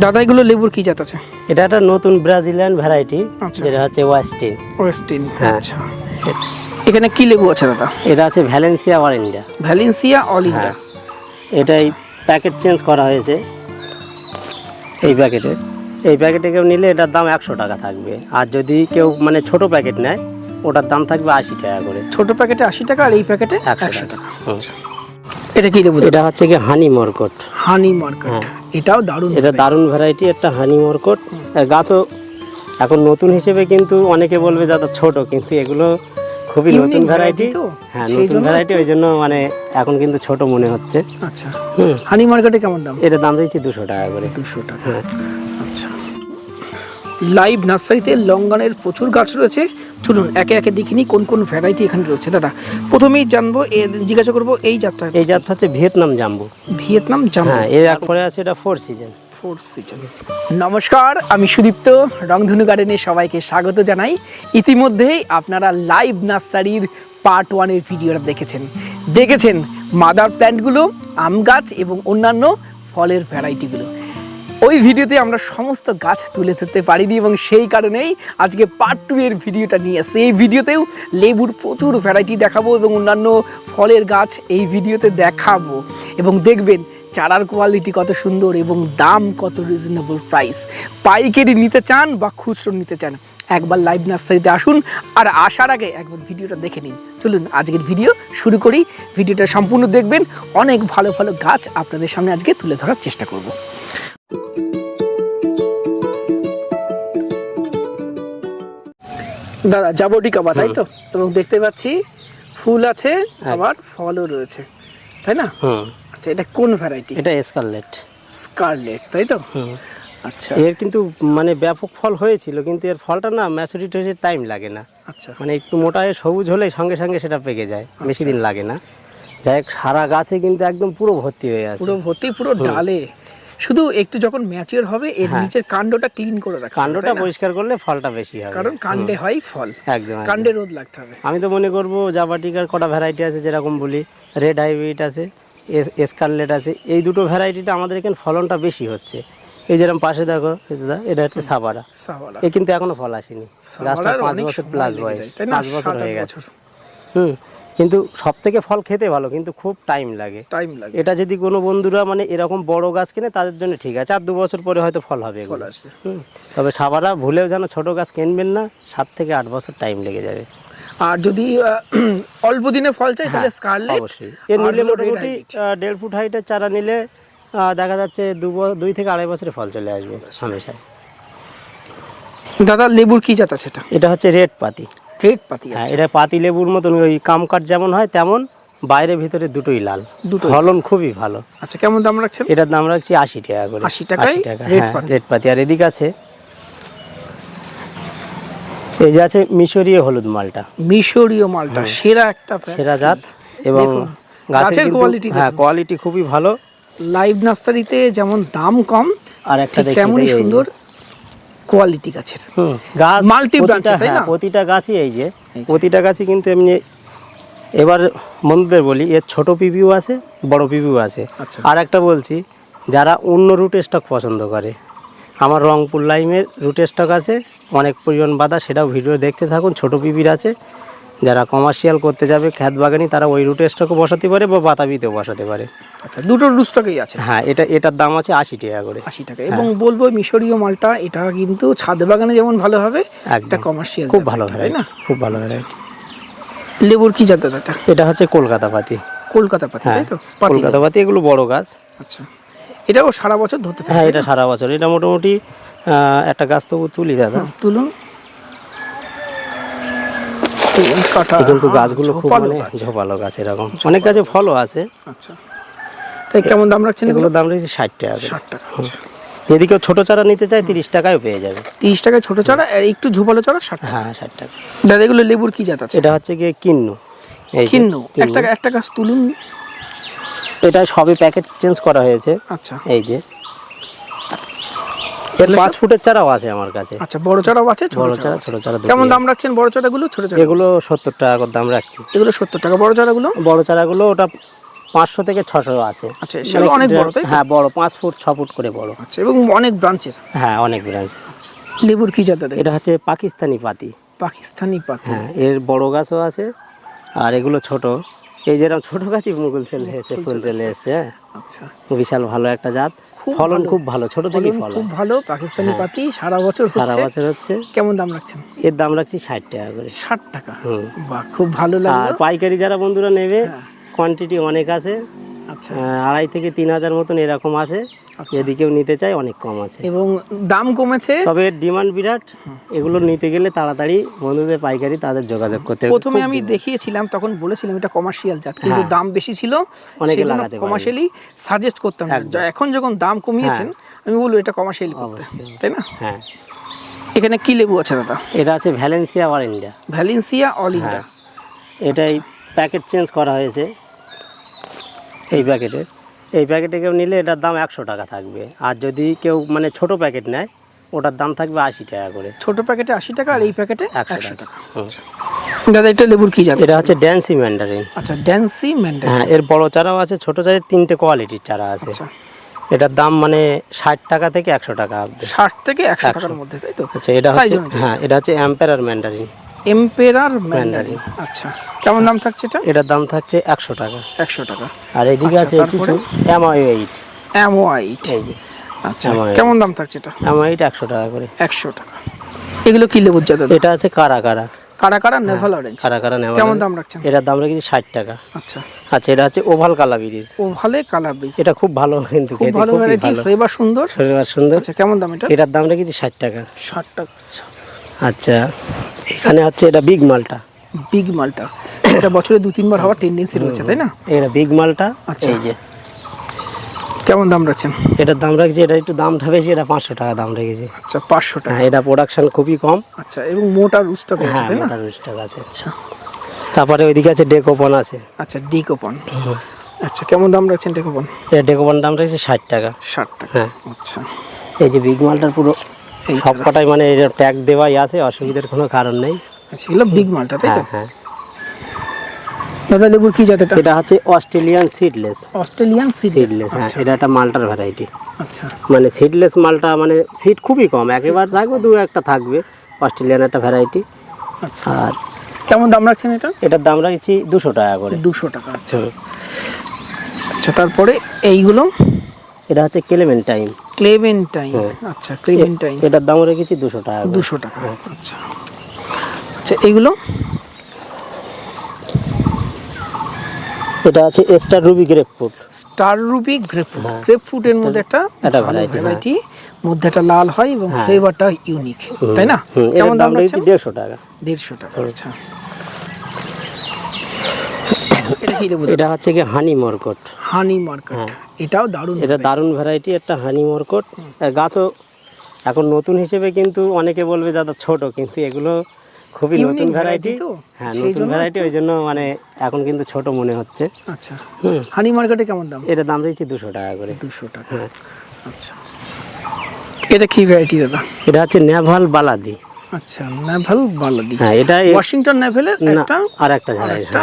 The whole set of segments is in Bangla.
দাদা এগুলো লেবুর কি জাত আছে? এটা একটা নতুন ব্রাজিলিয়ান ভ্যারাইটি আচ্ছা। যেটা হচ্ছে ওয়েস্টিন ওয়েস্টিন হ্যাঁ। আচ্ছা। এখানে কি লেবু আছে দাদা? এটা আছে ভ্যালেন্সিয়া ওয়ারেন্ডা ভ্যালেন্সিয়া অল ইন্ডিয়া এটাই প্যাকেট চেঞ্জ করা হয়েছে। এই প্যাকেটে এই প্যাকেটে কেউ নিলে এটার দাম একশো টাকা থাকবে। আর যদি কেউ মানে ছোট প্যাকেট নেয় ওটার দাম থাকবে আশি টাকা করে। ছোট প্যাকেটে আশি টাকা আর এই প্যাকেটে একশো টাকা। এটা কি লেবু এটা হচ্ছে কি হানি মরকট হানি মার্কেট। এটাও দারুণ এটা দারুণ ভ্যারাইটি একটা হানি মরকট গাছও এখন নতুন হিসেবে কিন্তু অনেকে বলবে দাদা ছোট কিন্তু এগুলো খুবই নতুন ভ্যারাইটি তো, হ্যাঁ নতুন ভ্যারাইটি ওই জন্য মানে এখন কিন্তু ছোট মনে হচ্ছে। আচ্ছা। হানি মার্কেটে কেমন দাম? এটার দাম রয়েছে দুশো টাকা করে। দুশো টাকা। হ্যাঁ। লাইভ নার্সারিতে লঙ্গানের প্রচুর গাছ রয়েছে। চলুন একে একে দেখিনি কোন কোন ভ্যারাইটি এখানে রয়েছে। দাদা প্রথমেই জানব জিজ্ঞাসা করব এই যাত্রা এই জাত হচ্ছে ভিয়েতনাম জাম্বু। Vietnam jumbo. হ্যাঁ এর একপরে আছে এটা ফোর সিজন ফোর সিজন নমস্কার আমি সুদীপ্ত রংধনু গার্ডেনে সবাইকে স্বাগত জানাই। ইতিমধ্যেই আপনারা লাইভ নার্সারির পার্ট ওয়ানের ভিডিওটা দেখেছেন। দেখেছেন মাদার প্ল্যান্টগুলো আম গাছ এবং অন্যান্য ফলের ভ্যারাইটিগুলো ওই ভিডিওতে আমরা সমস্ত গাছ তুলে ধরতে পারিনি এবং সেই কারণেই আজকে পার্ট টু এর ভিডিওটা নিয়ে আসছে এই ভিডিওতেও লেবুর প্রচুর ভ্যারাইটি দেখাবো এবং অন্যান্য ফলের গাছ এই ভিডিওতে দেখাবো। এবং দেখবেন, চারার কোয়ালিটি কত সুন্দর এবং দাম কত রিজনেবল প্রাইস পাইকারি নিতে চান বা খুচরো নিতে চান, একবার লাইভ নার্সারিতে আসুন আর আসার আগে একবার ভিডিওটা দেখে নিন। চলুন, আজকের ভিডিও শুরু করি। ভিডিওটা সম্পূর্ণ দেখবেন, অনেক ভালো ভালো গাছ আপনাদের সামনে আজকে তুলে ধরার চেষ্টা করব। দাদা যাবটিকা বা তাই তো? এবং দেখতে পাচ্ছি ফুল আছে আবার ফলও রয়েছে। তাই না? আচ্ছা এটা কোন ভ্যারাইটি এটা স্কারলেট। স্কারলেট তাই তো? আচ্ছা। এর কিন্তু মানে ব্যাপক ফল হয়েছিল কিন্তু এর ফলটা না ম্যাচুরিটি হয়েছে টাইম লাগে না। আচ্ছা। মানে একটু মোটা সবুজ হলে সঙ্গে সঙ্গে সেটা পেকে যায় বেশি দিন লাগে না। যাই হোক সারা গাছে কিন্তু একদম পুরো ভর্তি হয়ে আছে। পুরো ভর্তি পুরো ডালে। শুধু একটু যখন ম্যাচিওর হবে এর হ্যাঁ। নিচের কাণ্ডটা ক্লিন করে রাখা কাণ্ডটা পরিষ্কার করলে ফলটা বেশি হবে। কারণ কাণ্ডে হয় ফল। একদম। কাণ্ডে রোদ লাগতে হবে। আমি তো মনে করব জাবাটিকার কটা ভ্যারাইটি আছে যেরকম বলি রেড হাইব্রিড আছে এসকারলেট আছে এই দুটো ভ্যারাইটিটা আমাদের এখানে ফলনটা বেশি হচ্ছে। এই যেরকম পাশে দেখো দাদা, এটা হচ্ছে সাবারা এ কিন্তু এখনও ফল আসেনি। গাছটা পাঁচ বছর প্লাস বয়স? পাঁচ বছর হয়ে গেছে। হুম। কিন্তু সব থেকে ফল খেতে ভালো কিন্তু খুব টাইম লাগে। টাইম লাগে। এটা যদি কোনো বন্ধুরা মানে এরকম বড় গাছ কিনে তাদের জন্য ঠিক আছে। আর দু বছর পরে হয়তো ফল হবে ফল আসবে। তবে সাবারা ভুলেও যেন ছোট গাছ কিনবেন না সাত থেকে আট বছর টাইম লেগে যাবে। আর যদি অল্প দিনে ফল চাই তাহলে হ্যাঁ, স্কারলেট অবশ্যই। এর নিলে মোটামুটি দেড় ফুট হাইটের চারা নিলে দেখা যাচ্ছে দু দুই থেকে আড়াই বছরে ফল চলে আসবে হামেশায়। দাদা লেবুর কি জাত আছে এটা? এটা হচ্ছে রেড পাতি। রেড পাতি হ্যাঁ আছে। এটা পাতি লেবুর মতন ওই কামকাট যেমন হয় তেমন বাইরে ভিতরে দুটোই লাল। দুটোই। ফলন খুবই ভালো। আচ্ছা কেমন দাম রাখছেন? এটার দাম রাখছি আশি টাকা করে। 80 টাকায় টাকা red হ্যাঁ পাতি। আর এদিকে আছে এই যে আছে মিশরীয় হলুদ মালটা। মিশরীয় মালটা সেরা একটা সেরা জাত এবং গাছের quality হ্যাঁ কোয়ালিটি খুবই ভালো। লাইভ নার্সারিতে যেমন দাম কম আর একটা তেমনই সুন্দর। কোয়ালিটি গাছের গাছ মাল্টি প্রতিটা- তাই না? হ্যাঁ, প্রতিটা গাছই এই যে প্রতিটা গাছই কিন্তু এমনি এবার বন্ধুদের বলি এর ছোট পিপিও আছে বড় পিপিও আছে আচ্ছা। আর একটা বলছি যারা অন্য রুট স্টক পছন্দ করে আমার রংপুর লাইমের রুট স্টক আছে অনেক পরিমাণ বাধা সেটাও ভিডিও দেখতে থাকুন ছোট পিপির আছে যারা কমার্শিয়াল করতে যাবে খ্যাত বাগানি তারা ওই রুট স্টকও বসাতে পারে বা বাতাবিতেও বসাতে পারে। আচ্ছা দুটো রুস্টকেই আছে। হ্যাঁ এটা এটার দাম আছে আশি টাকা করে। আশি টাকা। এবং বলব মিশরীয় মালটা এটা কিন্তু ছাদ বাগানে যেমন ভালো হবে একটা কমার্শিয়াল খুব ভালো তাই না? খুব ভালো ভ্যারাইটি লেবুর কি জাতের এটা? এটা হচ্ছে কলকাতা পাতি। কলকাতা পাতি হ্যাঁ তাই তো? কলকাতা পাতি এগুলো বড় গাছ। আচ্ছা। এটাও সারা বছর ধরতে হ্যাঁ এটা সারা বছর। এটা মোটামুটি একটা গাছ তবু তুলি দাদা। তুলুন তুলুন, কিন্তু গাছগুলো খুব ঝোপালো মানে ঝোপালো গাছ এরকম। অনেক গাছে ফলও আছে। আচ্ছা। তাই কেমন দাম রাখছেন এগুলো? দাম রয়েছে ষাট টাকা ষাট টাকা আচ্ছা। যদি কেউ ছোট চারা নিতে চায় তিরিশ টাকায় পেয়ে যাবে। তিরিশ টাকায় ছোট চারা আর একটু ঝোপালো চারা ষাট হ্যাঁ ষাট টাকা। দাদা এগুলো লেবুর কি জাত আছে? এটা হচ্ছে গিয়ে কিন্নু। কিন্নু। একটা একটা গাছ তুলুন। এটা সবই প্যাকেট চেঞ্জ করা হয়েছে। আচ্ছা। এই যে। এর পাঁচ ফুটের চারাও আছে আমার কাছে। আচ্ছা বড় চারাও আছে বড় চারা চারা ছোট চারা কেমন দাম রাখছেন বড় চারাগুলো ছোট চারা এগুলো সত্তর টাকা করে দাম রাখছি। এগুলো সত্তর টাকা বড় চারাগুলো? বড় চারাগুলো ওটা পাঁচশো থেকে ছশো আছে। আচ্ছা, সেগুলো অনেক বড়, তাই হ্যাঁ বড় পাঁচ ফুট ছ ফুট করে বড়। আচ্ছা এবং অনেক ব্রাঞ্চের? হ্যাঁ অনেক ব্রাঞ্চ লেবুর কি এটা হচ্ছে পাকিস্তানি পাতি। পাকিস্তানি পাতি। হ্যাঁ এর বড় গাছও আছে আর এগুলো ছোট। এই যেরকম ছোট গাছই মুকুল চলে এসে ফুল চলে এসছে হ্যাঁ। আচ্ছা। বিশাল ভালো একটা জাত। খুব ফলন খুব ভালো ছোট থেকে ফলন খুব ভালো পাকিস্তানি পাতি সারা বছর সারা বছর হচ্ছে। কেমন দাম রাখছেন? এর দাম রাখছি ষাট টাকা করে। ষাট টাকা? হুম। বাহ খুব ভালো আর পাইকারি যারা বন্ধুরা নেবে হ্যাঁ। কোয়ান্টিটি অনেক আছে। আচ্ছা। আড়াই থেকে তিন হাজার মতন এরকম আছে। আচ্ছা। যদি কেউ নিতে চায় অনেক কম আছে। এবং দাম কমেছে? তবে ডিমান্ড বিরাট এগুলো নিতে গেলে তাড়াতাড়ি বন্ধুদের পাইকারি তাদের যোগাযোগ করতে প্রথমে আমি দেখিয়েছিলাম তখন বলেছিলাম এটা কমার্শিয়াল জাত কিন্তু দাম বেশি ছিল হ্যাঁ। অনেকে লাগাতে কমার্শিয়ালি সাজেস্ট করতাম। এখন যখন দাম কমিয়েছেন আমি বলব এটা কমার্শিয়ালি করতে। তাই না? হ্যাঁ। এখানে কি লেবু আছে দাদা? এটা আছে ভ্যালেন্সিয়া ওয়ার ইন্ডিয়া ভ্যালেন্সিয়া অল ইন্ডিয়া এটাই প্যাকেট চেঞ্জ করা হয়েছে এই প্যাকেটে এই প্যাকেটে কেউ নিলে এটার দাম একশো টাকা থাকবে। আর যদি কেউ মানে ছোট প্যাকেট নেয় ওটার দাম থাকবে আশি টাকা করে। ছোট প্যাকেটে আশি টাকা আর এই প্যাকেটে একশো টাকা। দাদা এটা লেবুর কি জাত এটা হচ্ছে ড্যান্সি ম্যান্ডারিন আচ্ছা ড্যান্সি ম্যান্ডার হ্যাঁ এর বড় চারাও আছে ছোট চারের তিনটে কোয়ালিটির চারা আছে। আচ্ছা। এটার দাম মানে ষাট টাকা থেকে একশো টাকা ষাট থেকে একশো টাকার মধ্যে তাই তো? আচ্ছা এটা হচ্ছে হ্যাঁ এটা হচ্ছে অ্যাম্পেরার ম্যান্ডারিন এম্পেরার ম্যান্ডারিন। আচ্ছা কেমন দাম থাকছে এটা? এটার দাম থাকছে একশো টাকা। একশো টাকা। আর এদিকে আচ্ছা, আছে? কিছু অ্যামাই এইট অ্যামোয়াইট এই যে আচ্ছা কেমন দাম থাকছে এটা? অ্যামাই এইট একশো টাকা করে। একশো টাকা। এগুলো কি লেবুর জাতের? এটা আছে কারা কারা। কারা কারা নেভাল অরেঞ্জ। কারা কারা নেওয়া কেমন দাম রাখছেন? এটার দাম রেখেছি ষাট টাকা। আচ্ছা। আচ্ছা এটা হচ্ছে ওভাল কালা ব্রিজ ও ভালো কালার এটা খুব ভালো কিন্তু খুব ভালো ভ্যারাইটি ফ্লেভার সুন্দর। শরীর সুন্দর। আচ্ছা কেমন দাম এটা? এটার দাম রেখেছি ষাট টাকা। ষাট টাকা আচ্ছা। আচ্ছা এখানে হচ্ছে এটা বিগ মালটা বিগ মালটা এটা বছরে দু তিনবার হওয়ার টেন্ডেন্সি রয়েছে তাই না? এটা বিগ মালটা আচ্ছা। এই যে। কেমন দাম রাখছেন? এটার দাম রাখছি এটা একটু দামটা বেশি এটা পাঁচশো টাকা দাম রেখেছি। আচ্ছা পাঁচশো টাকা। হ্যাঁ এটা প্রোডাকশন খুবই কম। আচ্ছা এবং মোটা রুস্টক আছে হ্যাঁ তাই না? মোটা রুশ টাকা আছে। আচ্ছা। তারপরে ওইদিকে আছে ডেকোপন আছে। আচ্ছা ডিকোপন আচ্ছা কেমন দাম রাখছেন ডেকোপন এটা ডেকোপন দাম রেখেছি ষাট টাকা। ষাট টাকা। হ্যাঁ। আচ্ছা। এই যে বিগ মালটার পুরো সব কটাই মানে এটা ট্যাগ দেওয়াই আছে অসুবিধার কোনো কারণ নেই। আচ্ছা এগুলো বিগ মালটা তাই হ্যাঁ হ্যাঁ। দাদা লেবুর কি এটা? হচ্ছে অস্ট্রেলিয়ান সিডলেস অস্ট্রেলিয়ান সিডলেস হ্যাঁ এটা একটা মালটার ভ্যারাইটি আচ্ছা। মানে সিডলেস মালটা মানে সিড খুবই কম একেবারে থাকবে দু একটা থাকবে অস্ট্রেলিয়ান একটা ভ্যারাইটি আচ্ছা। আর কেমন দাম রাখছেন এটা? এটার দাম রাখছি দুশো টাকা করে। দুশো টাকা আচ্ছা। আচ্ছা তারপরে এইগুলো? এটা হচ্ছে ক্লেমেন্টাইন ক্লেভেন্টাইন আচ্ছা ক্লেভেন্টাইন এটার দাম রেখেছি দুশো টাকা। দুশো টাকা আচ্ছা। আচ্ছা এইগুলো এটা আছে star ruby grapefruit star ruby grapefruit হ্যাঁ। গ্রেপফ্রুটের মধ্যে একটা একটা হ্যাঁ। ভ্যারাইটি মধ্যে একটা লাল হয় এবং ফ্লেভারটা ইউনিক তাই না? কেমন দাম রেখেছি দেড়শো টাকা। দেড়শো টাকা আচ্ছা। এটা কি লেবু এটা হচ্ছে কি হানি মরকট হানি মার্কেট এটাও দারুণ এটা দারুণ ভ্যারাইটি একটা হানি মরকট গাছও এখন নতুন হিসেবে কিন্তু অনেকে বলবে দাদা ছোট কিন্তু এগুলো খুবই নতুন ভ্যারাইটি হ্যাঁ নতুন ভ্যারাইটি ওই জন্য মানে এখন কিন্তু ছোট মনে হচ্ছে। আচ্ছা। হুম। হানি মার্কেটে কেমন দাম? এটার দাম রেখেছি দুশো টাকা করে। দুশো টাকা। হ্যাঁ। আচ্ছা। এটা কি ভ্যারাইটি দাদা? এটা হচ্ছে নেভাল বালাদি আচ্ছা নেভাল বালাদি। হ্যাঁ এটা ওয়াশিংটন নেভেলের একটা আর একটা হ্যাঁ। এটা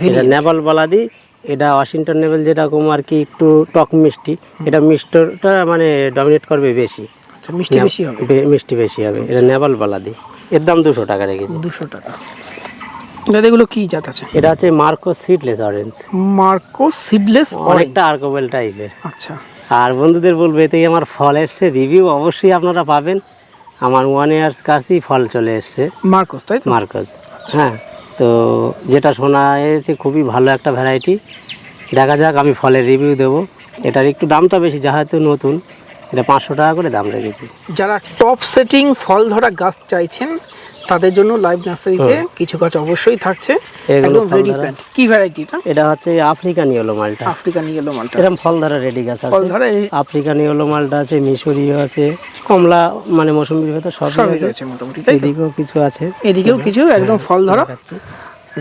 ভেরিয়েন্ট বালাদি এটা ওয়াশিংটন নেভেল যেরকম আর কি একটু টক মিষ্টি এটা মিষ্টটা মানে ডমিনেট করবে বেশি। আচ্ছা মিষ্টি বেশি হবে। মিষ্টি বেশি হবে। এটা নেপাল বালাদি। এর দাম দুশো টাকা রেখেছি। দুশো টাকা। দাদা এগুলো কি জাত আছে? এটা Marco seedless orange Marco seedless অনেকটা আর্কোবেল টাইপের আচ্ছা। আর বন্ধুদের বলব এতেই আমার ফল এসছে রিভিউ অবশ্যই আপনারা পাবেন। আমার ওয়ান ইয়ার্স কাছেই ফল চলে এসছে। মার্কস তাই মার্কস হ্যাঁ। তো যেটা শোনা এসেছে খুবই ভালো একটা ভ্যারাইটি দেখা যাক আমি ফলের রিভিউ দেবো। এটার একটু দামটা বেশি যেহেতু নতুন। এটা পাঁচশো টাকা করে দাম রেখেছি। যারা টপ সেটিং ফল ধরা গাছ চাইছেন তাদের জন্য লাইভ নার্সারিতে কিছু গাছ অবশ্যই থাকছে। একদম রেডি। প্ল্যান্ট কি ভ্যারাইটি এটা? এটা হচ্ছে আফ্রিকান ইয়েলো মালটা আফ্রিকান ইয়েলো মালটা এরকম ফল ধরা রেডি গাছ ফল আছে ধরা আফ্রিকান ইয়েলো মালটা আছে মিশরীয় আছে কমলা মানে মৌসুমির ভেতর সব রয়েছে মোটামুটি তাই? এদিকেও কিছু আছে। এদিকেও কিছু একদম ফল ধরা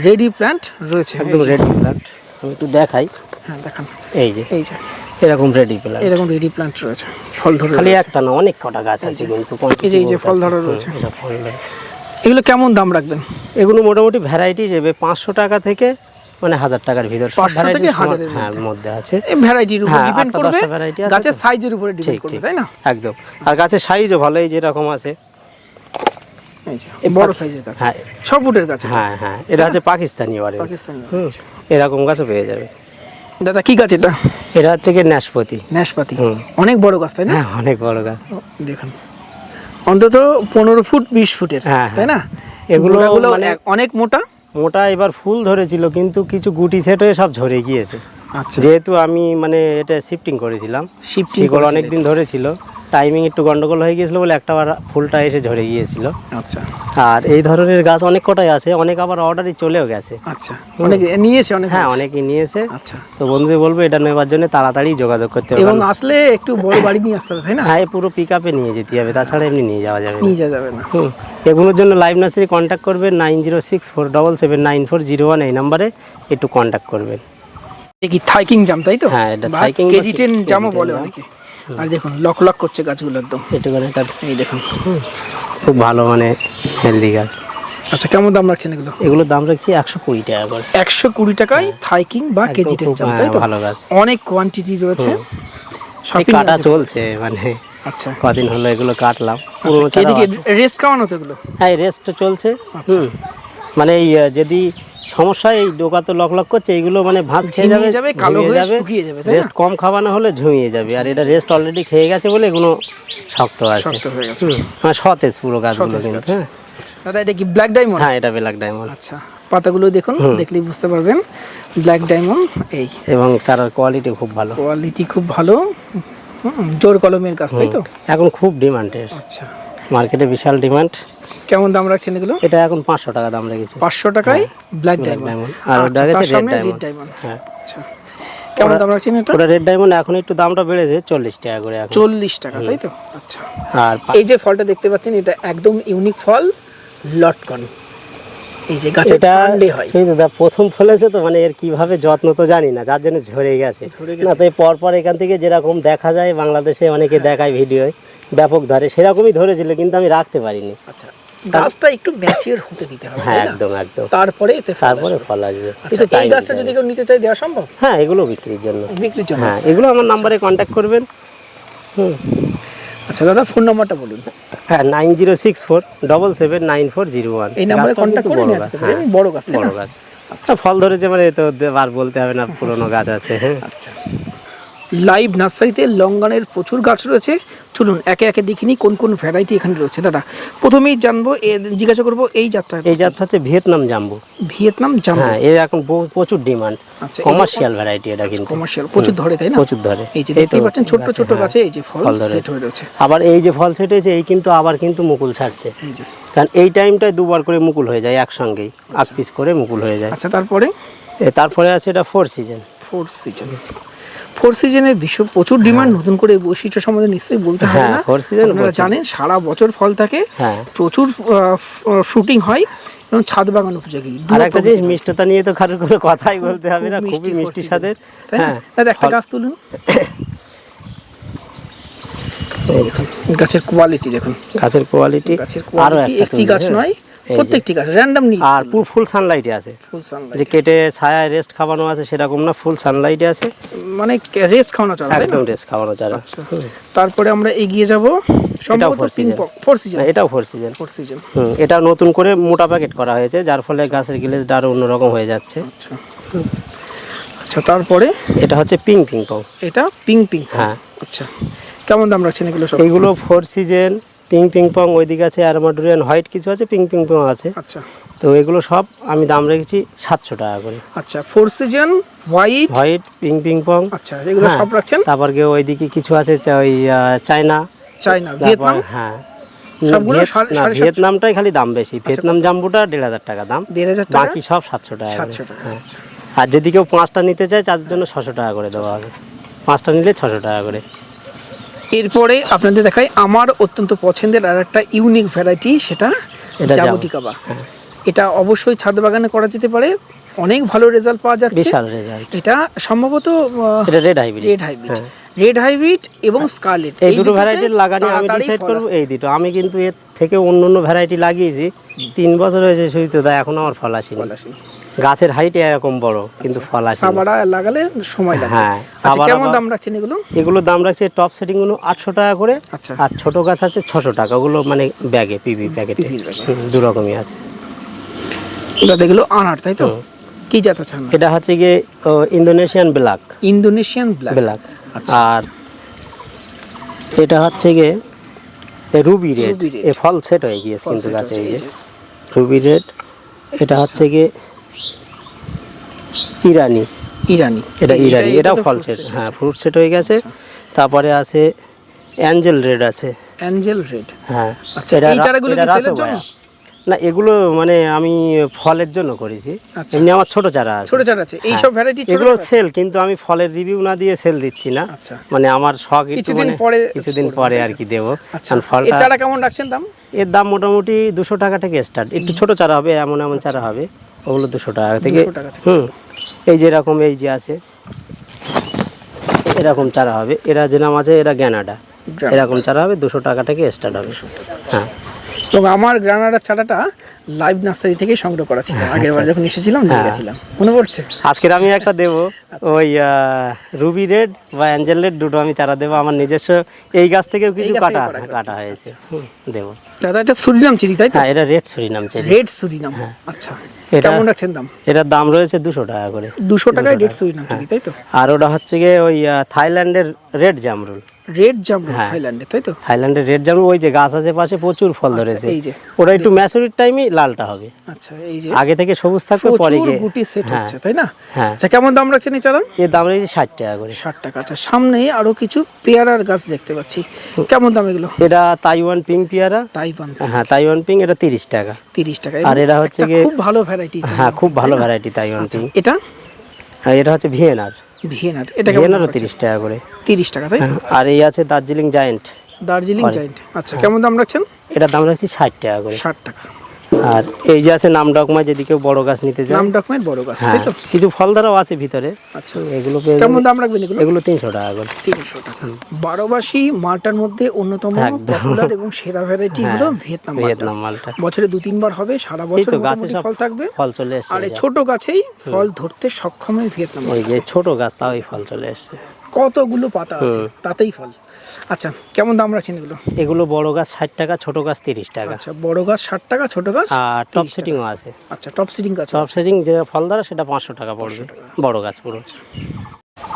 রেডি প্ল্যান্ট রয়েছে একদম রেডি প্লান্ট আমি একটু দেখাই। হ্যাঁ দেখান। এই যে। এই যে। এরকম রেডি প্লান্ট এরকম রেডি প্ল্যান্ট রয়েছে ফল ধরে খালি একটা না অনেক কটা গাছ আছে কিন্তু এই যে- এই যে ফল ধরা রয়েছে। ফল ধরা। এগুলো কেমন দাম রাখবেন? এগুলো মোটামুটি ভ্যারাইটি যাবে পাঁচশো টাকা থেকে মানে হাজার টাকার ভিতর 500 থেকে হাজারের হ্যাঁ মধ্যে। আছে। ভ্যারাইটির উপর হ্যাঁ, ডিপেন্ড করবে গাছের সাইজের উপরে ডিপেন্ড করবে তাই না? একদম। আর গাছের সাইজও ভালো এই যেরকম আছে বড় সাইজের গাছ। হ্যাঁ। ছ ফুটের গাছ হ্যাঁ হ্যাঁ। এটা পাকিস্তানি অরেঞ্জ এরকম গাছও পেয়ে যাবে। দাদা কি গাছ এটা? এটা ন্যাশপতি। ন্যাশপাতি। অনেক বড় গাছ তাই না? হ্যাঁ অনেক বড় গাছ। দেখুন। অন্তত পনেরো ফুট বিশ ফুটের হ্যাঁ, তাই না? এগুলো মানে- অনেক মোটা? মোটা এবার ফুল ধরেছিল কিন্তু কিছু গুটি সেট হয়ে সব ঝরে গিয়েছে। আচ্ছা। যেহেতু আমি মানে এটা শিফটিং করেছিলাম শিফটিং করে অনেকদিন ধরেছিল। টাইমিং একটু গন্ডগোল হয়ে গিয়েছিল বলে একটা বার ফুলটা এসে ঝরে গিয়েছিল। আচ্ছা। আর এই ধরনের গাছ অনেক কটাই আছে অনেক আবার অর্ডারই চলেও গেছে। আচ্ছা। অনেক নিয়েছে অনেক হ্যাঁ। অনেকেই নিয়েছে। আচ্ছা। তো বন্ধুদের বলব এটা নেওয়ার জন্য তাড়াতাড়ি যোগাযোগ করতে হবে। এবং আসলে একটু বড় বাড়ি নিয়ে আসতে হবে তাই না? হ্যাঁ পুরো পিক আপে নিয়ে যেতে হবে তাছাড়া এমনি নিয়ে যাওয়া যাবে না। নিয়ে যাওয়া যাবে না। হুম। এগুলোর জন্য লাইভ নার্সারি কন্ট্যাক্ট করবেন nine zero six four double seven nine four zero one এই নাম্বারে একটু কন্ট্যাক্ট করবেন। কি থাইকিং জাম তাই তো? হ্যাঁ, এটা থাইকিং কেজি টেন জামও বলে অনেকে। আর দেখুন লক লক করছে গাছগুলো একদম। একটু করে এই দেখুন। খুব ভালো মানে হেলদি গাছ। আচ্ছা কেমন দাম রাখছেন এগুলো? এগুলোর দাম রাখছি একশো কুড়ি টাকা করে। একশো কুড়ি টাকায় থাইকিং বা কেজি টেন খুব, হ্যাঁ, তাই তো? ভালো গাছ। অনেক কোয়ান্টিটি রয়েছে। কাটা চলছে মানে আচ্ছা। কদিন হলো এগুলো কাটলাম। এদিকে রেস্ট খাওয়ানো তো এগুলো? হ্যাঁ রেস্ট চলছে। আচ্ছা। মানে যদি সমস্যা এই ডোকা তো লক লক করছে এইগুলো মানে ভাঁজ খেয়ে যাবে যাবে, কালো হয়ে শুকিয়ে যাবে, রেস্ট কম খাওয়ানো হলে ঝুমিয়ে যাবে আর এটা রেস্ট অলরেডি খেয়ে গেছে বলে এগুলো শক্ত আছে। শক্ত হয়ে গেছে। মানে সতেজ পুরো গাছগুলো কিন্তু হ্যাঁ। দাদা এটা কি ব্ল্যাক ডায়মন্ড হ্যাঁ এটা ব্ল্যাক ডায়মন্ড আচ্ছা পাতাগুলো দেখুন দেখলেই বুঝতে পারবেন। ব্ল্যাক ডায়মন্ড এই। এবং চারার কোয়ালিটি খুব ভালো। কোয়ালিটি খুব ভালো। জোর কলমের গাছ তাই তো? এখন খুব ডিমান্ডের আচ্ছা। মার্কেটে বিশাল ডিমান্ড কেমন দাম রাখছেন এগুলো? এটা এখন পাঁচশো টাকা দাম রেখেছে। পাঁচশো টাকায় ব্ল্যাক ডায়মন্ড আর ওটা রেড ডায়মন্ড হ্যাঁ। আচ্ছা কেমন দাম রাখছেন এটা? ওটা রেড ডায়মন্ড এখন একটু দামটা বেড়েছে চল্লিশ টাকা করে এখন। চল্লিশ টাকা তাই তো? আচ্ছা। আর এই যে ফলটা দেখতে পাচ্ছেন এটা একদম ইউনিক ফল লটকন। এই যে হয়। এই দাদা প্রথম ফলেছে তো মানে এর কীভাবে যত্ন তো জানি না যার জন্য ঝরে গেছে। না তাই পর পর এখান থেকে যেরকম দেখা যায় বাংলাদেশে অনেকে দেখায় ভিডিও ব্যাপক ধরে সেরকমই ধরেছিল কিন্তু আমি রাখতে পারিনি। আচ্ছা। গাছটা একটু ম্যাচিওর হতে দিতে হবে হ্যাঁ একদম একদম। তারপরে এতে ফল তারপরে ফল আসবে। আচ্ছা একটু এই গাছটা যদি কেউ নিতে চায় দেওয়া সম্ভব? হ্যাঁ এগুলো বিক্রির জন্য। বিক্রির জন্য। হ্যাঁ এগুলো আমার নাম্বারে কন্ট্যাক্ট করবেন। হুম। আচ্ছা দাদা ফোন নাম্বারটা বলুন। হ্যাঁ nine zero six four double seven nine four zero one এই নাম্বারে কন্ট্যাক্ট করে নিয়ে আসতে পারেন বড় গাছ হ্যাঁ, বড় গাছ। আচ্ছা ফল ধরেছে মানে তো আর বলতে হবে না পুরোনো গাছ আছে। হ্যাঁ। আচ্ছা। লাইভ নার্সারিতে লঙ্গানের প্রচুর গাছ রয়েছে। চলুন একে একে দেখিনি কোন কোন ভ্যারাইটি এখানে রয়েছে। দাদা প্রথমেই জানব জিজ্ঞাসা করব এই যাত্রা এই জাতটা হচ্ছে ভিয়েতনাম জাম্বু। ভিয়েতনাম জাম হ্যাঁ এর এখন প্রচুর ডিমান্ড আচ্ছা, কমার্শিয়াল ভ্যারাইটি এটা কিন্তু। কমার্শিয়াল প্রচুর ধরে তাই না? প্রচুর ধরে। এই যে এই দেখতেই তো পাচ্ছেন ছোট্ট ছোট্ট হ্যাঁ, গাছে এই যে ফল সেট হয়ে রয়েছে। আবার এই যে ফল ছেটেছে এই কিন্তু আবার কিন্তু মুকুল ছাড়ছে। কারণ এই টাইমটায় দুবার করে মুকুল হয়ে যায় একসঙ্গেই। আট পিস করে মুকুল হয়ে যায়। আচ্ছা তারপরে? তারপরে আছে এটা four season four season four সিজনের বিশ্ব প্রচুর ডিমান্ড নতুন করে এই বৈশিষ্ট্য সম্বন্ধে নিশ্চয়ই বলতে হবে হ্যাঁ, না। Four season আপনারা জানেন সারা বছর ফল থাকে হ্যাঁ। প্রচুর শুটিং হয় এবং ছাদ বাগান উপযোগী। আর একটা জিনিস মিষ্টতা নিয়ে তো কারোর কোনো কথাই বলতে হবে না খুবই মিষ্টি স্বাদের। হ্যাঁ। একটা গাছ তুলুন। গাছের কোয়ালিটি দেখুন। গাছের কোয়ালিটি গাছের আরও কোয়ালিটি একটি গাছ হ্যাঁ। নয়। প্রত্যেকটি গাছ র্যান্ডামলি আর পুরো ফুল সানলাইটে আছে। ফুল সানলাইট যে কেটে ছায়ায় রেস্ট খাওয়ানো আছে সেরকম না ফুল সানলাইটে আছে। মানে রেস্ট খাওয়ানো একদম রেস্ট খাওয়ানো চারা আচ্ছা তারপরে আমরা এগিয়ে যাব সম্ভবত ফোর সিজন এটাও ফোর সিজন ফোর সিজন এটা নতুন করে মোটা প্যাকেট করা হয়েছে যার ফলে গাছের গিলেজটা আরও অন্যরকম হয়ে যাচ্ছে। আচ্ছা আচ্ছা তারপরে? এটা হচ্ছে পিং পিং পং এটা পিং পিং হ্যাঁ। আচ্ছা কেমন দাম রাখছেন এগুলো সব? এইগুলো four season ping ping pong ওইদিকে আছে অ্যারোমাডুরিয়ান হোয়াইট কিছু আছে পিং পিং পং আছে। আচ্ছা। তো এগুলো সব আমি দাম রেখেছি সাতশো টাকা করে। আচ্ছা four season white white ping ping pong. আচ্ছা এগুলো হ্যাঁ। সব রাখছেন? তারপর গিয়ে ওইদিকে কিছু আছে ওই চায়না। China Vietnam? হ্যাঁ? ভিয়েতনামটাই খালি দাম বেশি। ভিয়েতনাম জাম্বুটা দেড় হাজার টাকা দাম। বাকি সব সাতশো টাকা করে। সাতশো টাকা হ্যাঁ। আচ্ছা। আর যদি কেউ পাঁচটা নিতে চায় তাদের জন্য ছশো টাকা করে দেওয়া হবে। পাঁচটা নিলে ছশো টাকা করে। এরপরে আপনাদের দেখাই আমার অত্যন্ত পছন্দের আর একটা ইউনিক ভ্যারাইটি সেটা জাবুটি কাবা এটা অবশ্যই ছাদ বাগানে করা যেতে পারে। অনেক ভালো রেজাল্ট পাওয়া যাচ্ছে। বিশাল রেজাল্ট এটা সম্ভবত এটা red hybrid red hybrid red hybrid এবং স্কারলেট এই দুটো ভ্যারাইটির লাগানি আমি ডিসাইড করব। এই দুটো। আমি কিন্তু এর থেকে অন্য অন্য ভ্যারাইটি লাগিয়েছি। তিন বছর হয়েছে শুধু তো এখন আমার ফল আসেনি। গাছের হাইট এরকম বড় কিন্তু ফল আছে। সাবাড়া লাগালে সময় লাগে। হ্যাঁ, আচ্ছা কেমন দাম রাখছেন এগুলো? এগুলোর দাম রাখছে টপ সেটিংগুলো আটশো টাকা করে আচ্ছা। আর ছোট গাছ আছে ছশো টাকা। ওগুলো মানে ব্যাগে পিবি প্যাকেটে ব্যাগে, দু রকমই আছে। দাদা এগুলো আনার তাই তো? কি জাত আছে এটা হচ্ছে গিয়ে ইন্দোনেশিয়ান ব্ল্যাক ইন্দোনেশিয়ান ব্ল্যাক আচ্ছা। আর এটা হচ্ছে গিয়ে রুবি রেড এ ফল সেট হয়ে গিয়েছে কিন্তু গাছে এই এই যে। রুবি রেড এটা হচ্ছে গিয়ে ইরানি। ইরানি। এটা ইরানি এটা এটাও ফল সেট হ্যাঁ ফ্রুট সেট হয়ে গেছে। তারপরে আছে অ্যাঞ্জেল রেড আছে। অ্যাঞ্জেল রেড হ্যাঁ আচ্ছা, এই চারাগুলো কি রাসোগোয়া। জন্য? না এগুলো মানে আমি ফলের জন্য করেছি। আচ্ছা। এমনি আমার ছোট চারা আছে। ছোট চারা আছে। এই হ্যাঁ। সব ভ্যারাইটি এগুলো সেল কিন্তু আমি ফলের রিভিউ না দিয়ে সেল দিচ্ছি না। আচ্ছা। মানে আমার শখ একটু কিছুদিন মানে পরে কিছুদিন পরে আর কি দেবো। আচ্ছা। কারণ এই ফলটা চারা কেমন রাখছেন দাম? এর দাম মোটামুটি দুশো টাকা থেকে স্টার্ট একটু ছোট চারা হবে এমন এমন চারা হবে। ওগুলো দুশো টাকা থেকে 200 টাকা থেকে হুম। এই যেরকম এই যে আছে এরকম চারা হবে। এরা যে নাম আছে এরা গ্যানাডা। এরকম চারা হবে দুশো টাকা থেকে স্টার্ট হবে। হ্যাঁ। এবং আমার গ্রানাডার চারাটা লাইভ নার্সারি থেকে সংগ্রহ করা ছিল। আগের বার যখন এসেছিলাম নিয়ে হ্যাঁ। গেছিলাম। মনে পড়ছে? আজকের আমি একটা দেব। ওই রুবি রেড বা অ্যাঞ্জেল রেড দুটো আমি চারা দেবো। আমার নিজস্ব এই গাছ থেকেও কিছু কাটা কাটা হয়েছে। হুম, দেবো। দাদা এটা সুরিনাম চিনি তাই তো? হ্যাঁ এটা রেড সুরিনাম আচ্ছা। কেমন রাখছেন দাম? এটার দাম রয়েছে দুশো টাকা করে। দুশো টাকায় রেড সুরিনাম চিনি তাই তো? আর ওটা হচ্ছে গিয়ে ওই থাইল্যান্ডের রেড জামরুল। রেড জামরুল হ্যাঁ। থাইল্যান্ডে তাই তো? থাইল্যান্ডের রেড জামরুল ওই যে গাছ আছে পাশে প্রচুর ফল ধরেছে। এই যে। ওটা একটু ম্যাচুরির টাইমে লালটা হবে। আচ্ছা এই যে। আগে থেকে সবুজ থাকবে পরে গিয়ে গুটি সেট হ্যাঁ। হচ্ছে তাই না? আচ্ছা কেমন দাম রাখছেন এই চারা এর দাম রয়েছে ষাট টাকা করে। ষাট টাকা আচ্ছা সামনে আরও কিছু পেয়ারার গাছ দেখতে পাচ্ছি। কেমন দাম এগুলো? এটা তাইওয়ান পিঙ্ক পেয়ারা। তাইওয়ান হ্যাঁ তাইওয়ান পিঙ্ক এটা তিরিশ টাকা। তিরিশ টাকা। আর এটা হচ্ছে গিয়ে- খুব ভালো ভ্যারাইটি হ্যাঁ খুব ভালো ভ্যারাইটি তাইওয়ান পিং এটা? হ্যাঁ এটা হচ্ছে ভিয়েনার ভিয়েনার এটা ভিয়েনারও তিরিশ টাকা করে। তিরিশ টাকা তাই? আর এই আছে দার্জিলিং জায়েন্ট দার্জিলিং জায়েন্ট আচ্ছা কেমন দাম রাখছেন? এটার দাম রাখছি ষাট টাকা করে। ষাট টাকা। আর এই যে আছে নাম ডকমা যদি কেউ বড় গাছ নিতে চায়। নাম ডকুমেন্ট বড় গাছ হ্যাঁ তাই তো? কিছু ফল ধরাও আছে ভিতরে। আচ্ছা এগুলো কেমন দাম রাখবেন এগুলো? এগুলো তিনশো টাকা করে। তিনশো টাকা। বারোবাসী মালটার মধ্যে অন্যতম পপুলার এবং সেরা ভ্যারাইটি হলো ভিয়েতনাম মালটা। ভিয়েতনাম মালটা। বছরে দু তিনবার হবে সারা বছর গাছে ফল থাকবে। ফল চলে এসছে আর এই ছোট গাছেই ফল ধরতে সক্ষম হয় ভিয়েতনাম ওই যে ছোট গাছ তাও ফল চলে এসছে। কতগুলো পাতা আছে তাতেই ফল। আচ্ছা কেমন দাম রাখছেন এগুলো? এগুলো বড় গাছ ষাট টাকা ছোট গাছ তিরিশ টাকা। আচ্ছা বড় গাছ ষাট টাকা ছোট গাছ আর টপ সেটিংও আছে। আচ্ছা টপ সিটিং গাছ টপ সেটিং যে ফল দ্বারা সেটা পাঁচশো টাকা পড়বে। বড় গাছ পুরো।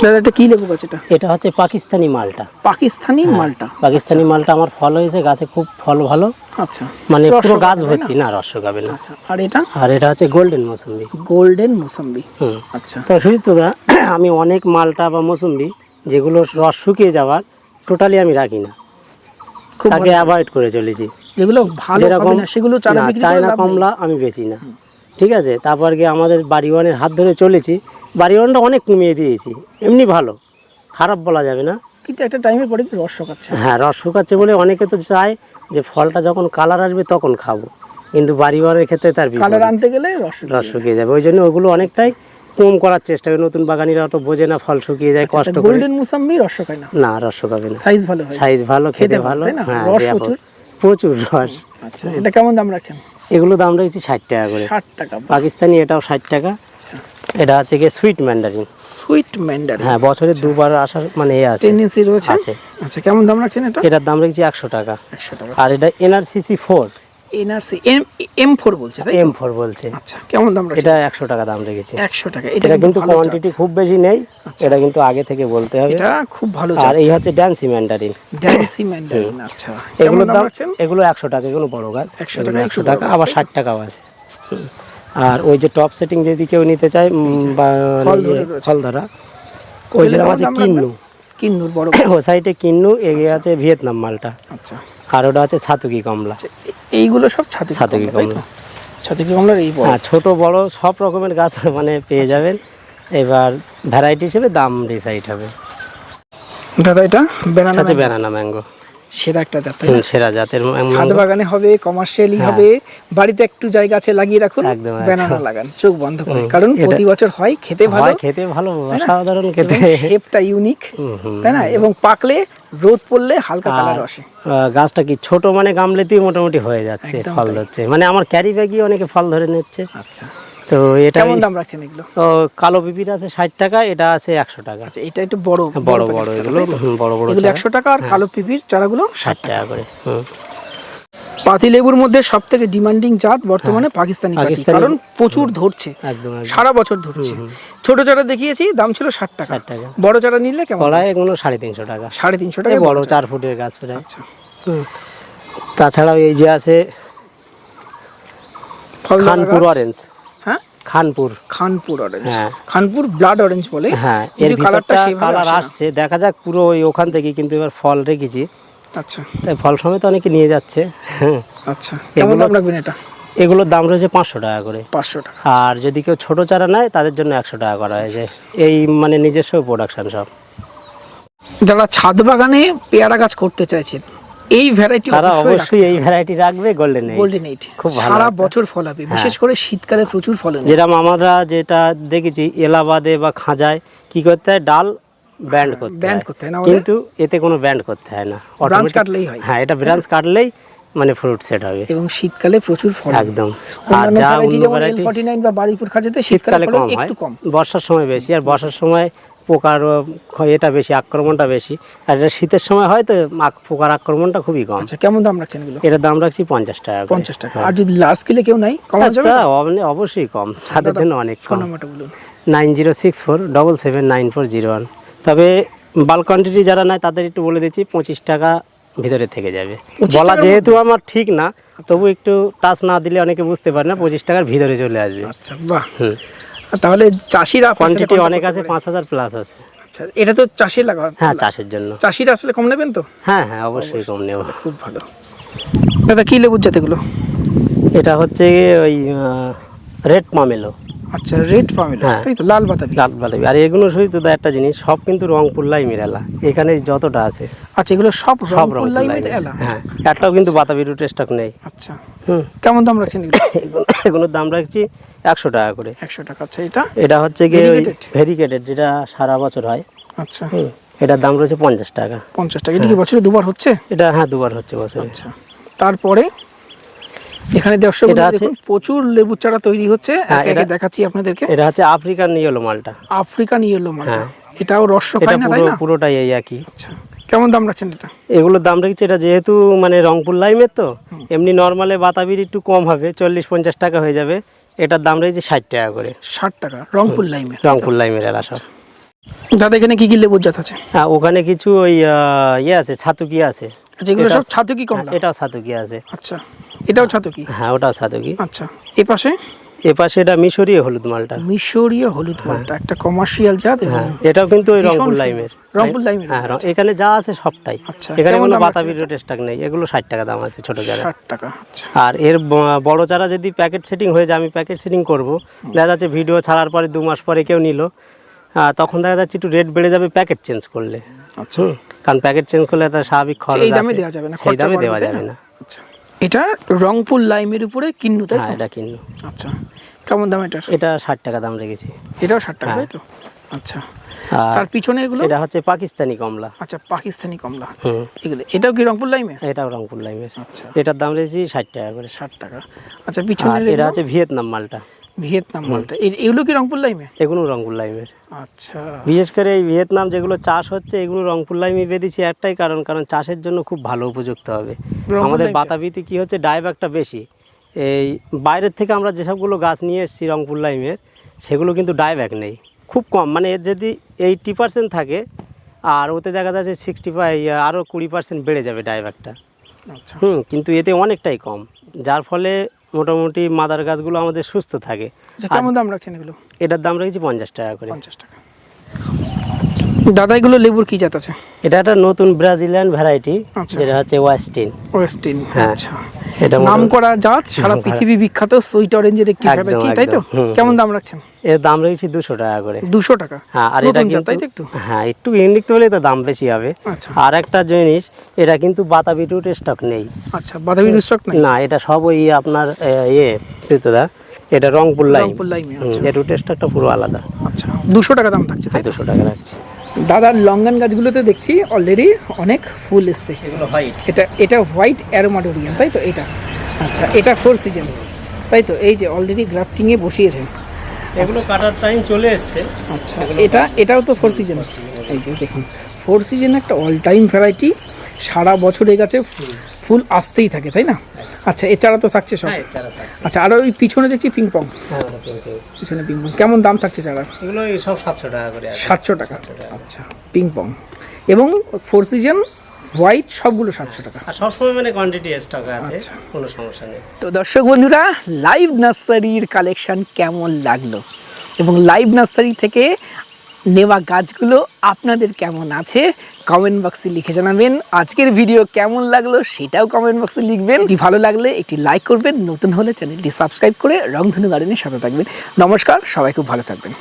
দাদা এটা কি লেবু গাছ এটা? এটা হচ্ছে পাকিস্তানি মালটা। পাকিস্তানি মালটা। পাকিস্তানি মালটা আমার ফল হয়েছে গাছে খুব ফল ভালো। আচ্ছা। মানে পুরো গাছ ভর্তি না রস শুকাবে না। আচ্ছা আর এটা? আর এটা হচ্ছে গোল্ডেন মৌসুম্বি। গোল্ডেন মোসাম্বি। হুম। আচ্ছা। তো সুজিত দা আমি অনেক মালটা বা মৌসুম্বি যেগুলো রস শুকিয়ে যাওয়ার টোটালি আমি রাখি না। তাকে অ্যাভয়েড করে চলেছি। যেগুলো ভালো না সেগুলো চায়না কমলা আমি বেচি না। ঠিক আছে? তারপর গিয়ে আমাদের বাড়িওয়ানের হাত ধরে চলেছি। বাড়িওয়ানটা অনেক কমিয়ে দিয়েছি। এমনি ভালো। খারাপ বলা যাবে না। কিন্তু একটা টাইমের পরে রস শুকাচ্ছে। হ্যাঁ রস শুকাচ্ছে বলে অনেকে তো চায় যে ফলটা যখন কালার আসবে তখন খাব। কিন্তু বাড়িওয়ানের ক্ষেত্রে তার। কালার আনতে গেলে রস শুকিয়ে রস শুকিয়ে যাবে। ওই জন্য ওগুলো অনেকটাই কম করার চেষ্টা করে। নতুন বাগানিরা অত বোঝে না ফল শুকিয়ে যায় কষ্ট করে। গোল্ডেন মোসাম্বি রস শুকায় না? না রস শুকাবে না। সাইজ ভালো সাইজ ভালো খেতে ভালো? হ্যাঁ রস প্রচুর? প্রচুর রস। আচ্ছা এটা কেমন দাম রাখছেন? এগুলো দাম রয়েছে ষাট টাকা করে। ষাট টাকা পাকিস্তানি এটাও ষাট টাকা। আচ্ছা। এটা হচ্ছে গিয়ে সুইট ম্যান্ডারিন সুইট ম্যান্ডারিন হ্যাঁ বছরে দুবার আসার মানে এ আছে। টেন্ডেন্সি রয়েছে? আছে। আচ্ছা কেমন দাম রাখছেন এটা? এটার দাম রেখেছি একশো টাকা। একশো টাকা। আর এটা NRCC four NRC M M four বলছে এম ফোর বলছে। আচ্ছা কেমন দাম এটা একশো টাকা দাম রেখেছি। একশো টাকা এটা কিন্তু কোয়ান্টিটি খুব বেশি নেই এটা কিন্তু আগে থেকে বলতে হবে। এটা খুব ভালো আর এই হচ্ছে ড্যান্সি ম্যান্ডারিন ড্যান্সি ম্যান্ডারিন আচ্ছা। এগুলোর দাম এগুলো একশো টাকা এগুলো বড় গাছ। 100 এগুলো টাকা, একশো টাকা আবার ষাট টাকাও আছে। আর ওই যে টপ সেটিং যদি কেউ নিতে চায় বা ফল ইয়ে, ধরে ওই যে আছে কিন্নু। কিন্নুর বড় ও সাইডে কিন্নু এগিয়ে আছে ভিয়েতনাম মালটা। আচ্ছা। আর ওটা আছে ছাতুকি কমলা। আচ্ছা, এইগুলো সব ছাতি ছাতুকি কমলা। ছাতুকি কমলার এই বড় হ্যাঁ ছোট বড় সব রকমের গাছ মানে পেয়ে আচ্ছা। যাবেন। এবার ভ্যারাইটি হিসেবে দাম ডিসাইড হবে। দাদা এটা? বেনানা আছে ব্যানানা ম্যাঙ্গো সেরা একটা জাত সেরা জাতের ছাদ বাগানে হবে কমার্শিয়ালি হ্যাঁ। হবে বাড়িতে একটু জায়গা আছে লাগিয়ে রাখুন। বেনানা লাগান চোখ বন্ধ করে কারণ প্রতি বছর হয় খেতে ভালো। খেতে ভালো অসাধারণ খেতে। শেপটা ইউনিক। তাই না? এবং পাকলে রোদ পড়লে হালকা কালার আসে। গাছটা কি ছোট মানে গামলেতেই মোটামুটি হয়ে যাচ্ছে ফল ধরছে। মানে আমার ক্যারি ব্যাগই অনেকে ফল ধরে নিচ্ছে। আচ্ছা। তো এটা কেমন দাম রাখছেন এগুলো? কালো পিপির আছে ষাট টাকা এটা আছে একশো টাকা। আচ্ছা এটা একটু বড় হ্যাঁ, বড় বড় এগুলো বড় বড় এগুলো। একশো টাকা আর কালো পিপির চারাগুলো ষাট টাকা করে হুম। পাতি লেবুর মধ্যে সব থেকে ডিমান্ডিং জাত বর্তমানে পাকিস্তানি পাতি পাকিস্তানি- কারণ প্রচুর ধরছে। সারা বছর ধরছে। ছোট চারা দেখিয়েছি দাম ছিল ষাট টাকা। বড় চারা নিলে কেমন? কলাই এগুলো সাড়ে তিনশো টাকা। সাড়ে তিনশো টাকা বড় চার। ফুটের গাছ প্রায়। আচ্ছা। তাছাড়াও এই যে আছে খানপুর অরেঞ্জ হ্যাঁ খানপুর। খানপুর অরেঞ্জ হ্যাঁ। খানপুর ব্লাড অরেঞ্জ বলে। হ্যাঁ এর কালারটা কালার আসছে। দেখা যাক পুরো ওই ওখান থেকে কিন্তু এবার ফল রেখেছি। আচ্ছা। তাই ফল সমেত অনেকে নিয়ে যাচ্ছে। আচ্ছা। কেমন দাম রাখবেন এটা? এগুলোর দাম রয়েছে পাঁচশো টাকা করে। পাঁচশো টাকা। আর যদি কেউ ছোট চারা নেয় তাদের জন্য একশো টাকা করা হয়েছে। এই মানে নিজস্ব প্রোডাকশন সব। যারা ছাদ বাগানে পেয়ারা গাছ করতে চাইছেন এই ভ্যারাইটি তারা অবশ্যই এই ভ্যারাইটি রাখবে গোল্ডেন এইট গোল্ডেন এইট খুব ভালো সারা বছর ফল হবে বিশেষ করে শীতকালে প্রচুর ফল হবে যেরকম আমরা যেটা দেখেছি এলাহাবাদে বা খাঁজায় কি করতে হয়? ডাল ব্যান্ড করতে ব্যান্ড করতে হয় না কিন্তু এতে কোনো ব্যান্ড করতে হয় না। ব্রাঞ্চ কাটলেই হয়। হ্যাঁ এটা ব্রাঞ্চ কাটলেই মানে ফ্রুট সেট হবে। এবং শীতকালে প্রচুর ফল একদম। আর যা ভ্যারাইটি যেমন এল ফর্টি নাইন বা বাড়িপুর খাজাতে শীতকালে হয়। একটু কম। বর্ষার সময় বেশি আর বর্ষার সময় পোকার এটা বেশি আক্রমণটা বেশি। আর এটা শীতের সময় হয় তো পোকার আক্রমণটা খুবই কম। আচ্ছা কেমন দাম রাখছেন এগুলো? এটার দাম রাখছি পঞ্চাশ টাকা পঞ্চাশ টাকা। আর যদি লার্জ স্কেলে কেউ নাই অব- অবশ্যই কম। ছাদের জন্য অনেক কম। Nine zero six four double seven nine four zero one. তবে বাল্ক কোয়ান্টিটি যারা নেয় তাদের একটু বলে দিচ্ছি পঁচিশ টাকা ভিতরে থেকে যাবে। বলা যেহেতু আমার ঠিক না তবু একটু টাচ না দিলে অনেকে বুঝতে পারে না পঁচিশ টাকার ভিতরে চলে আসবে। আচ্ছা বাহ। তাহলে চাষিরা কোয়ান্টিটি অনেক আছে? পাঁচ হাজার প্লাস আছে। আচ্ছা এটা তো চাষির লাগা হ্যাঁ চাষের জন্য। চাষিরা আসলে কম নেবেন তো? হ্যাঁ হ্যাঁ অবশ্যই কম নেব। খুব ভালো। দাদা কি লেবুর জাত এগুলো? এটা হচ্ছে ওই রেড মামেলো আচ্ছা রেড পামিলা হ্যাঁ। তাই তো লাল বাতাবি লাল বাতাবি আর এগুলো শুধু তো একটা জিনিস সব কিন্তু রংপুর লাই মিরালা এখানে যতটা আছে। আচ্ছা এগুলো সব সব রংপুর এলা? হ্যাঁ একটাও কিন্তু বাতাবি রুট স্টক নেই। আচ্ছা। হুম। কেমন দাম রাখছেন এগুলো? এগুলো এগুলোর দাম রাখছি একশো টাকা করে। একশো টাকা। আচ্ছা এটা? এটা হচ্ছে গিয়ে? ভেরিকেটেড যেটা সারা বছর হয়। আচ্ছা। এটার দাম রয়েছে পঞ্চাশ টাকা। পঞ্চাশ টাকা। এটা কি বছরে দুবার হচ্ছে? এটা হ্যাঁ দুবার হচ্ছে বছরে। আচ্ছা। তারপরে এখানে দর্শক এটা আছে- প্রচুর লেবু চারা তৈরি হচ্ছে। হ্যাঁ, এটা- দেখাচ্ছি আপনাদেরকে। এটা হচ্ছে আফ্রিকান ইয়েলো মালটা আফ্রিকান ইয়েলো মালটা হ্যাঁ। এটাও রস খায় না তাই না? পুরোটাই এই একই। আচ্ছা। কেমন দাম রাখছেন এটা? এগুলোর দাম রেখেছে এটা যেহেতু মানে রংপুর লাইমের তো এমনি নর্মালে বাতাবির একটু কম হবে চল্লিশ পঞ্চাশ টাকা হয়ে যাবে। এটার দাম রয়েছে ষাট টাকা করে। ষাট টাকা রংপুর লাইমের। রংপুর লাইমের এলা সব। দাদা এখানে কি কি লেবুর জাত আছে? হ্যাঁ ওখানে কিছু ওই ইয়ে আছে ছাতুকি আছে। যেগুলো সব ছাতুকি কমলা? হ্যাঁ, এটাও ছাতুকি আছে। আচ্ছা এটাও ছাতুকি? হ্যাঁ ওটাও ছাতুকি। আচ্ছা এ পাশে এ পাশে এটা মিশরীয় হলুদ মালটা। মিশরীয় হলুদ মালটা একটা কমার্শিয়াল জাত হ্যাঁ এটাও কিন্তু ওই রংপুর লাইমের। রংপুর লাইমের হ্যাঁ এখানে যা আছে সবটাই। আচ্ছা, এখানে কোনো বাতাবি টেস্টাক নেই এগুলো ষাট টাকা দাম আছে ছোট চারা ষাট টাকা আচ্ছা। আর এর বড় চারা যদি প্যাকেট সেটিং হয়ে যায় আমি প্যাকেট সেটিং করব। দেখা যাচ্ছে ভিডিও ছাড়ার পরে দু মাস পরে কেউ নিল। তখন দেখা যাচ্ছে একটু রেট বেড়ে যাবে প্যাকেট চেঞ্জ করলে। আচ্ছা। কারণ প্যাকেট চেঞ্জ করলে তার স্বাভাবিক খরচ এই দামে দেওয়া যাবে না সেই দামে দেওয়া যাবে না। এটা রংপুর লাইমের উপরে কিন্নু তাই হ্যাঁ এটা কিন্নু। আচ্ছা কেমন দাম এটা এটা ষাট টাকা দাম রেখেছি। এটাও ষাট টাকা হ্যাঁ। তাই তো? আচ্ছা। তার পিছনে এগুলো? এটা হচ্ছে পাকিস্তানি কমলা। আচ্ছা পাকিস্তানি কমলা। হুম। এগুলো এটাও কি রংপুর লাইমে? এটাও রংপুর লাইমের। আচ্ছা। এটার দাম রেখেছি ষাট টাকা করে। ষাট টাকা। আচ্ছা পিছনে এটা হচ্ছে ভিয়েতনাম মালটা। ভিয়েতনাম মালটা। এগুলো কি রংপুর লাইমে? এগুলো রংপুর লাইমের। আচ্ছা। বিশেষ করে এই ভিয়েতনাম যেগুলো চাষ হচ্ছে এগুলো রংপুর লাইমে বেঁধেছি একটাই কারণ কারণ চাষের জন্য খুব ভালো উপযুক্ত হবে। আমাদের? বাতাবিতে কি হচ্ছে ডাইব্যাকটা বেশি। এই বাইরের থেকে আমরা যেসবগুলো গাছ নিয়ে এসেছি রংপুর লাইমের সেগুলো কিন্তু ডাইব্যাক নেই। খুব কম মানে এর যদি এইটটি পার্সেন্ট থাকে আর ওতে দেখা যাচ্ছে সিক্সটি ফাইভ আরও কুড়ি পার্সেন্ট বেড়ে যাবে ডাইব্যাকটা আচ্ছা। হুম কিন্তু এতে অনেকটাই কম। যার ফলে মোটামুটি মাদার গাছগুলো আমাদের সুস্থ থাকে। আচ্ছা কেমন দাম রাখছেন এগুলো? এটার দাম রাখছি পঞ্চাশ টাকা করে। পঞ্চাশ টাকা। দাদা এগুলো লেবুর কি জাত আছে? এটা একটা নতুন ব্রাজিলিয়ান ভ্যারাইটি আচ্ছা। যেটা হচ্ছে ওয়াস্টিন ওয়েস্টিন হ্যাঁ। আচ্ছা। এটা নাম করা জাত সারা পৃথিবী বিখ্যাত সুইট অরেঞ্জের একটি ভ্যারাইটি তাই তো? কেমন দাম রাখছেন? এর দাম রয়েছে দুশো টাকা করে। দুশো টাকা। হ্যাঁ আর এটা তো কিন্তু একটু? হ্যাঁ একটু ইউনিক হলে তো দাম বেশি হবে। আচ্ছা। আর একটা জিনিস এটা কিন্তু বাতাবি টুট স্টক নেই। আচ্ছা বাদামি স্টক নাই? না এটা সব ওই আপনার ইয়ে দা? এটা রংপুর লাইন রংপুর আচ্ছা। এর রুট স্টকটা পুরো আলাদা। আচ্ছা দুশো টাকা দাম থাকছে তাই দুশো টাকা রাখছি। দাদার লঙ্গান গাছগুলোতে দেখছি অলরেডি অনেক ফুল এসছে। এটা এটা হোয়াইট অ্যারোমাডোরিয়াম তাই তো? এটা। আচ্ছা এটা ফোর সিজন তাই তো? এই যে অলরেডি গ্রাফটিংয়ে বসিয়েছেন। এগুলো কাটার টাইম চলে এসছে। আচ্ছা এটা এটাও তো ফোর সিজন এই যে দেখুন ফোর সিজন একটা অল টাইম ভ্যারাইটি সারা বছর এ গাছে ফুল আসতেই থাকে তাই না? আচ্ছা এছাড়া তো থাকছে সব। হ্যাঁ আচ্ছা আর ওই পিছনে দেখছি পিং পং হ্যাঁ কিন্তু। পিছনে পিং পং কেমন দাম থাকছে চারা এগুলো সব সাতশো টাকা করে সাতশো টাকা। আচ্ছা পিং পং এবং ফোর সিজন হোয়াইট সবগুলো সাতশো টাকা। সবসময় মানে কোয়ান্টিটি স্টক আছে আচ্ছা। কোনো সমস্যা নেই। তো দর্শক বন্ধুরা লাইভ নার্সারির কালেকশন কেমন লাগল? এবং লাইভ নার্সারি থেকে নেওয়া গাছগুলো আপনাদের কেমন আছে কমেন্ট বক্সে লিখে জানাবেন। আজকের ভিডিও কেমন লাগল সেটাও কমেন্ট বক্সে লিখবেন। এটি ভালো লাগলে একটি লাইক করবেন। নতুন হলে চ্যানেলটি সাবস্ক্রাইব করে রংধনু গার্ডেনের সাথে থাকবেন। নমস্কার, সবাই খুব ভালো থাকবেন।